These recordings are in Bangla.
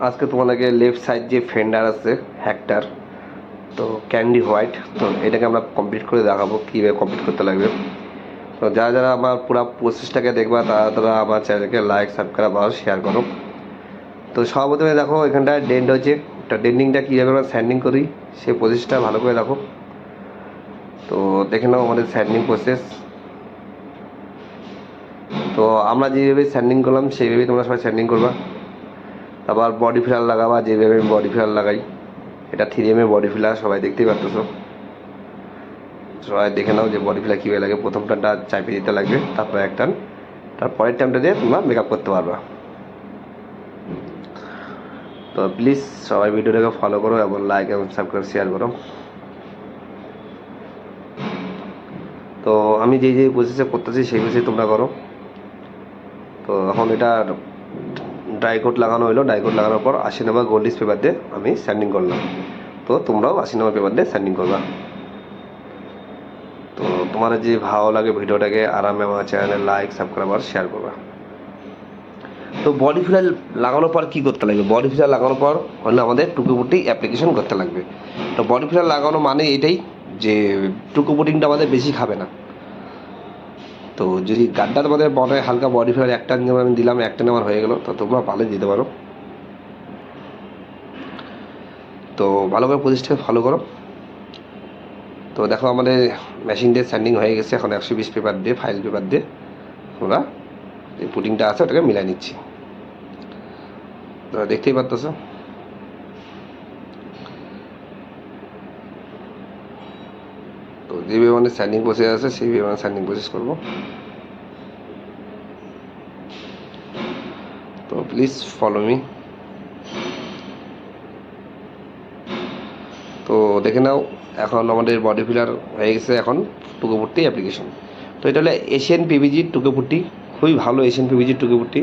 আজকে তোমাদেরকে লেফট সাইড যে ফেন্ডার আছে হ্যাক্টার তো ক্যান্ডি হোয়াইট তো এটাকে আমরা কমপ্লিট করে দেখাবো কীভাবে কমপ্লিট করতে লাগবে। তো যারা যারা আমার পুরো প্রসেসটাকে দেখবা, তারা তারা আমার চ্যানেলকে লাইক সাবস্ক্রাইব আর শেয়ার করো। তো সর্বপ্রথমে দেখো, এখানটায় ডেন্ড হচ্ছে তো ডেন্ডিংটা কীভাবে আমরা স্যান্ডিং করি সেই প্রসেসটা ভালো করে দেখো। তো দেখে নাও আমাদের স্যান্ডিং প্রসেস তো আমরা যেভাবে স্যান্ডিং করলাম, সেইভাবেই তোমরা সবাই স্যান্ডিং করবা। তারপর বডি ফিলার লাগাবা, যেভাবে আমি বডি ফিলার লাগাই। এটা থ্রি এম বডি ফিলার সবাই দেখতেই পারতেছো। সবাই দেখে নাও যে বডি ফিলার কীভাবে লাগে। প্রথম টানটা চাপে দিতে লাগবে, তারপর এক টান তারপরের টাইমটা দিয়ে তোমরা মেকআপ করতে পারবা। তো প্লিজ সবাই ভিডিওটাকে ফলো করো এবং লাইক এবং সাবস্ক্রাইব শেয়ার করো। তো আমি যেই যেই প্রসেসে করতেছি, সেই প্রসেসে তোমরা করো। তো এখন এটা ড্রাই কোট লাগানো হলো ড্রাই কোট লাগানোর পর আশি নম্বর গোল্ডিস পেপার দিয়ে আমি স্যান্ডিং করলাম। তো তোমরাও আশি নম্বর পেপার দিয়ে স্যান্ডিং করবা। তো তোমার যে ভালো লাগে ভিডিওটাকে আরামে আমার চ্যানেলে লাইক সাবস্ক্রাইব আর শেয়ার করবা। তো বডি ফিলার লাগানোর পর কী করতে লাগবে? বডি ফিলার লাগানোর পর হলে আমাদের টুকুপুটি অ্যাপ্লিকেশন করতে লাগবে। তো বডি ফিলার লাগানো মানে এটাই যে টুকুপুটিংটা আমাদের বেশি খাবে না। তো যদি গাড্ডা তোমাদের বডি হালকা বডি ফিলার একটা আমি দিলাম, একটা নেওয়ার হয়ে গেলো, তো তোমরা ভালো দিতে পারো। তো ভালো করে প্রতিষ্ঠা ফলো করো। তো দেখো আমাদের মেশিন দিয়ে স্যান্ডিং হয়ে গেছে, এখন একশো বিশ পেপার দিয়ে ফাইল পেপার দিয়ে আমরা যে পুডিংটা আছে, ওটাকে মিলাই নিচ্ছি। তো দেখতেই পারতেছো? তো বিমানে মানে স্যান্ডিং প্রসেস আছে, সেই বিমানে স্যান্ডিং প্রসেস করব। তো প্লিজ ফলো মি তো দেখে নাও, এখন আমাদের বডি ফিলার হয়ে গেছে এখন টুকুপুট্টি অ্যাপ্লিকেশন তো এটা হলো এশিয়ান পিভিজির টুকুপুট্টি, খুবই ভালো এশিয়ান পিভিজির টুকুপুট্টি।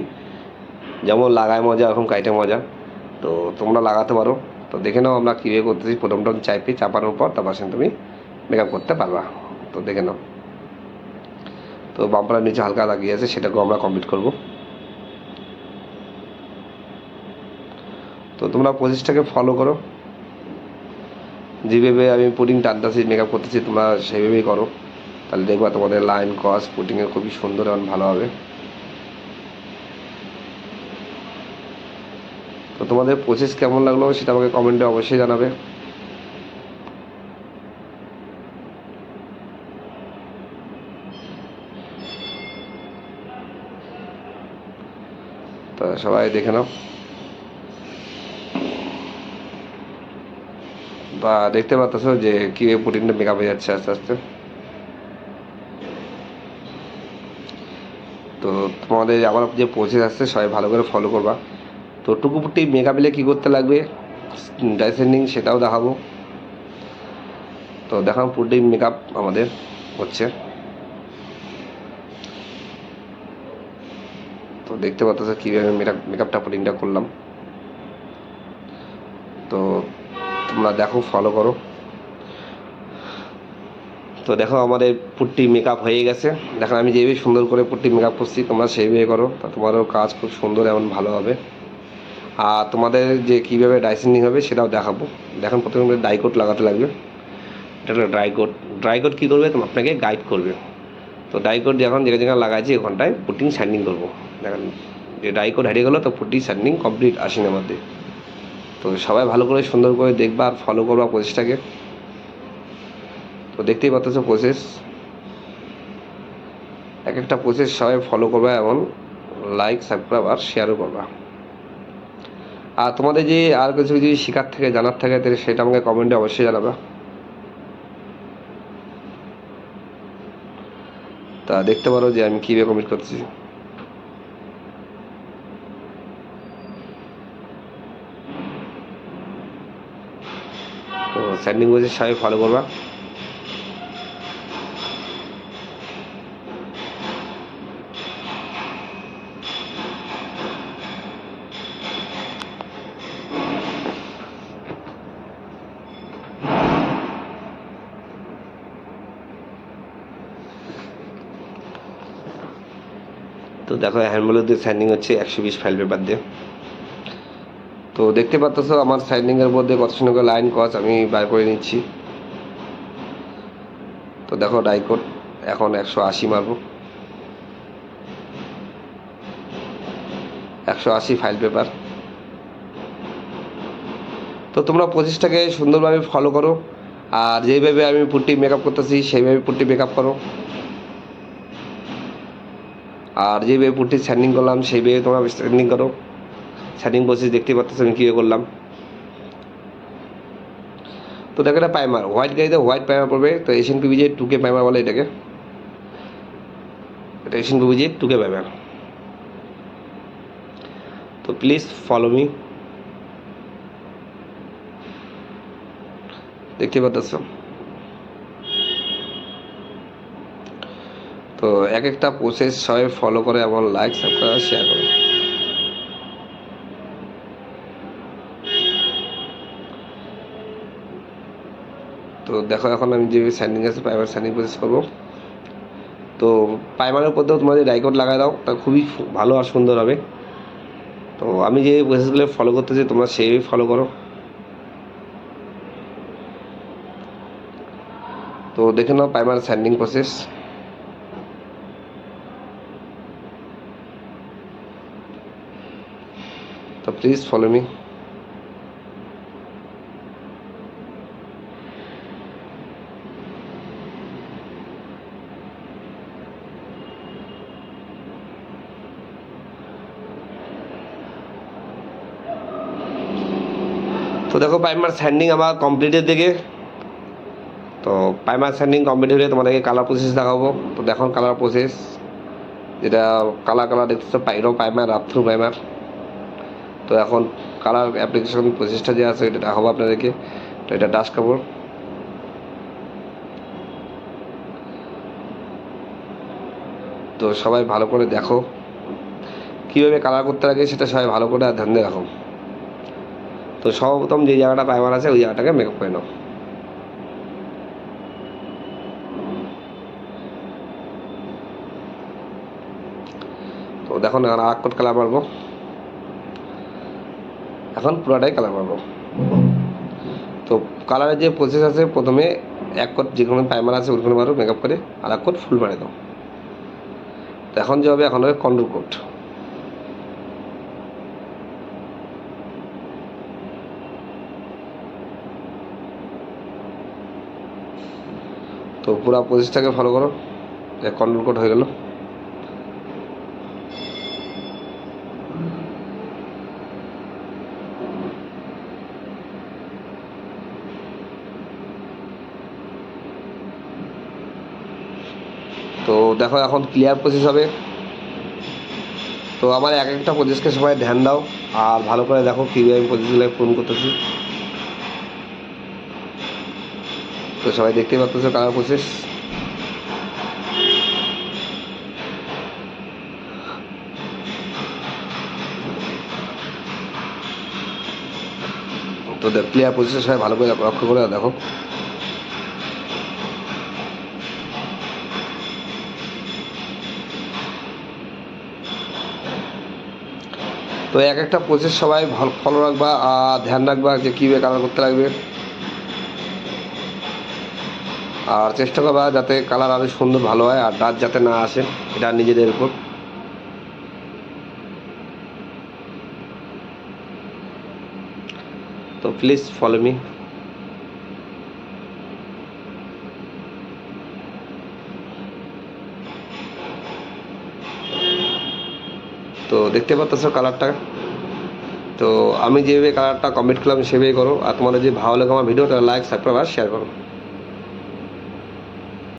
যেমন লাগায় মজা এখন কাইটে মজা। তো তোমরা লাগাতে পারো। তো দেখে নাও আমরা কীভাবে করতেছি, প্রথমটা চাইপি চাপানোর পর, তারপর তুমি মেকআপ করতে পারবা। তো দেখে নাও। তো বাম্পারের নিচে হালকা লাগিয়ে আছে, সেটাকেও আমরা কমপ্লিট করব। তো তোমরা প্রসেসটাকে ফলো করো। যেভাবে আমি পুটিং টানতেছি মেকআপ করতেছি, তোমরা সেইভাবেই করো। তাহলে দেখবা তোমাদের লাইন কস পুটিংয়ে খুবই সুন্দর এবং ভালো হবে। তো তোমাদের প্রসেস কেমন লাগল সেটা আমাকে কমেন্টে অবশ্যই জানাবে। সবাই দেখে নাও। বা দেখতে পাচ্ছ যে কীভাবে প্রোটিনটা মেকআপ হয়ে যাচ্ছে আস্তে আস্তে। তো তোমাদের আমার যে প্রসেস আসছে, সবাই ভালো করে ফলো করবা। তো টুকুপুটি মেকআপে কী করতে লাগবে? ডাইসেন্ডিং সেটাও দেখাবো। তো দেখাম পুটি মেকআপ আমাদের হচ্ছে। দেখতে পাচ্ছ কীভাবে মেকআপ মেকআপটা পুটিংটা করলাম। তো তোমরা দেখো ফলো করো। তো দেখো, আমাদের পুট্টি মেকআপ হয়ে গেছে। দেখো, আমি যেভাবে সুন্দর করে পুট্টি মেকআপ করছি, তোমরা সেইভাবে করো। তা তোমারও কাজ খুব সুন্দর এমন ভালো হবে। আর তোমাদের যে কীভাবে ডাইসেন্ডিং হবে, সেটাও দেখাবো। দেখুন, প্রথমে ডাইকোট লাগাতে লাগবে। এটা হলো ড্রাইকোট ড্রাইকোট কী করবে? তোমার আপনাকে গাইড করবে। তো ডাইকোট যখন যেখানে যেখানে লাগাইছি, ওখানটায় পুটিং স্যান্ডিং করব। দেখেন যে ডাইকোট হারিয়ে গেলো, তো পুটিং স্যান্ডিং কমপ্লিট আসেনি মধ্যে তো সবাই ভালো করে সুন্দর করে দেখবা আর ফলো করবা প্রসেসটাকে তো দেখতেই পাচ্ছ প্রসেস এক একটা প্রসেস সবাই ফলো করবা এবং লাইক সাবস্ক্রাইব আর শেয়ারও করবা। আর তোমাদের যে আর কিছু যদি শেখার থেকে, জানার থাকে, তাহলে সেটা আমাকে কমেন্টে অবশ্যই জানাবা। তা দেখতে পারো যে আমি কীভাবে কমেন্ট করছি তো স্যান্ডিং বলছে সবাই ফলো করবা। তো দেখো হ্যান্ডমোলের দিয়ে স্যান্ডিং হচ্ছে, একশো বিশ ফাইল পেপার দিয়ে। তো দেখতে পাচ্ছ আমার সাইডিংয়ের মধ্যে কত সুন্দর লাইন কচ আমি বার করে নিচ্ছি। তো দেখো ডাইকোট এখন একশো আশি মারবো। একশো আশি ফাইল পেপার তো তোমরা প্রচেষ্টাকে সুন্দরভাবে ফলো করো, আর যেইভাবে আমি পুট্টি মেকআপ করতেছি, সেইভাবে পুট্টি মেকআপ করো। আর যেভাবে পুট্টি স্যান্ডিং করলাম, সেইভাবে তোমরা স্যান্ডিং করো। স্যান্ডিং প্রসেস দেখতে পাচ্ছ আমি কীভাবে করলাম? তো দেখো এটা প্রাইমার হোয়াইট গাড়িতে হোয়াইট প্রাইমার পড়বে, তো এশিয়ান পিবিজে টুকে প্রাইমার বলে এটাকে। এটা এশিয়ান পিবিজে টুকে প্রাইমার তো প্লিজ ফলো মি দেখতে পাচ্ছ তো এক একটা প্রসেস সবাই ফলো করে এবং লাইক সাবস্ক্রাইব শেয়ার করে তো দেখো, এখন আমি যে স্যান্ডিং আছে প্রাইমার স্যান্ডিং প্রসেস করব। তো প্রাইমারের উপর তোমাদের ডাইকট লাগাই দাও, তা খুবই ভালো আর সুন্দর হবে। তো আমি যে প্রসেসগুলো ফলো করতে চাই, তোমরা সেইভাবে ফলো করো। তো দেখে নাও প্রাইমার স্যান্ডিং প্রসেস তো প্লিজ ফলো মি তো দেখো প্রাইমার স্যান্ডিং আমার কমপ্লিটের দিকে। তো প্রাইমার স্যান্ডিং কমপ্লিট হলে তোমাদেরকে কালার প্রসেস দেখাবো। তো দেখো কালার প্রসেস যেটা কালার কালার দেখতেছো পাইরো প্রাইমার আপ-থ্রু প্রাইমার তো এখন কালার অ্যাপ্লিকেশন প্রসেসটা যে আছে, এটা দেখাবো আপনাদেরকে। তো এটা ডাস্ট কাপড়। তো সবাই ভালো করে দেখো। কীভাবে কালার করতে লাগে, সেটা সবাই ভালো করে ধ্যান রাখো তো সর্বপ্রথম যে জায়গাটা প্রাইমার আছে, ওই জায়গাটাকে মেকআপ করে নাও। তো দেখো না, আর কোট কালার মারবো। এখন পুরোটাই কালার মারবো। তো কালারের যে প্রসেস আছে, প্রথমে এক কোট যেখানে প্রাইমার আছে, ওইখানে মারো মেকআপ করে, আর এক কোট ফুল মারে দাও। তো এখন যে হবে, এখন হবে কন্ট্রোল কোট তো পুরো প্রসেসটাকে ফলো করো। কন্ট্রোল কোড হয়ে গেল। তো দেখো এখন ক্লিয়ার প্রসেস হবে। তো আমার এক একটা প্রসেসকে সবাই ধ্যান দাও। আর ভালো করে দেখো কীভাবে আমি প্রসেসগুলো পূরণ করতেছি। তো সবাই দেখতে পাচ্ছ কালার প্রসেস তো ক্লিয়ার প্রসেস সবাই ভালো করে লক্ষ্য করে দেখো। তো এক একটা প্রসেস সবাই ফলো রাখবা আর ধ্যান রাখবা যে কীভাবে কালার করতে লাগবে। আর চেষ্টা করবা যাতে কালার আরও সুন্দর ভালো হয় আর দাঁত যাতে না আসে, এটা নিজেদের উপর। তো প্লিজ ফলো মি তো দেখতে পাচ্ছ কালারটা। তো আমি যেভাবে কালারটা কমপ্লিট করলাম, সেভাবেই করো। আর তোমাদের যদি ভালো লাগে আমার ভিডিওটা লাইক সাবস্ক্রাইব আর শেয়ার করো।